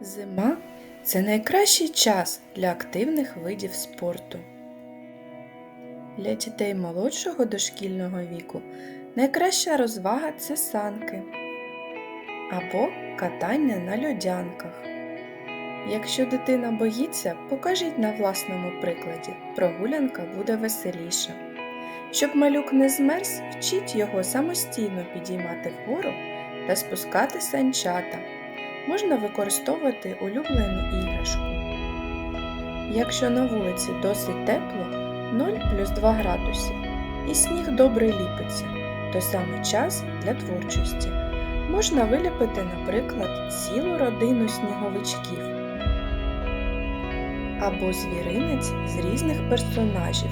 Зима це найкращий час для активних видів спорту. Для дітей молодшого дошкільного віку найкраща розвага це санки або катання на льодянках. Якщо дитина боїться, покажіть на власному прикладі, прогулянка буде веселіша. Щоб малюк не змерз, вчіть його самостійно підіймати вгору та спускати санчата можна використовувати улюблену іграшку. Якщо на вулиці досить тепло 0 плюс 2 градуси і сніг добре ліпиться, то саме час для творчості. Можна виліпити, наприклад, цілу родину сніговичків або звіринець з різних персонажів,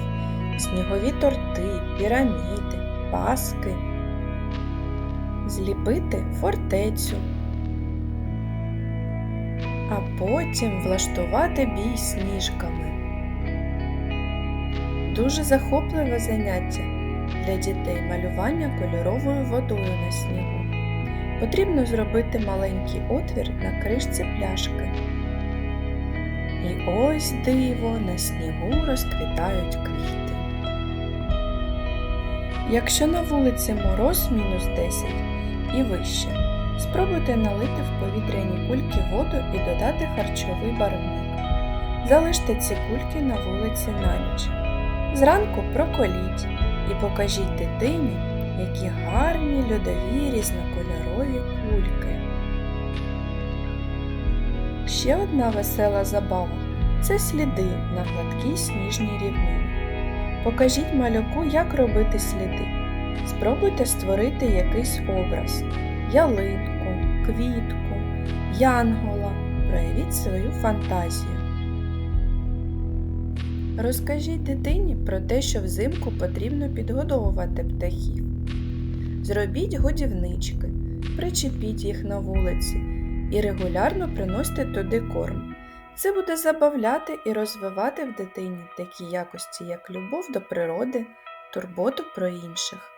снігові торти, піраміди, паски, зліпити фортецю а потім влаштувати бій сніжками. Дуже захопливе заняття для дітей малювання кольоровою водою на снігу. Потрібно зробити маленький отвір на кришці пляшки. І ось диво на снігу розквітають квіти. Якщо на вулиці мороз мінус 10 і вище, Спробуйте налити в повітряні кульки воду і додати харчовий барвник. Залиште ці кульки на вулиці на ніч. Зранку проколіть і покажіть дитині, які гарні льодові різнокольорові кульки. Ще одна весела забава це сліди на гладкій сніжній рівнині. Покажіть малюку, як робити сліди. Спробуйте створити якийсь образ ялинку, квітку, янгола. Проявіть свою фантазію. Розкажіть дитині про те, що взимку потрібно підгодовувати птахів. Зробіть годівнички, причепіть їх на вулиці і регулярно приносьте туди корм. Це буде забавляти і розвивати в дитині такі якості, як любов до природи, турботу про інших.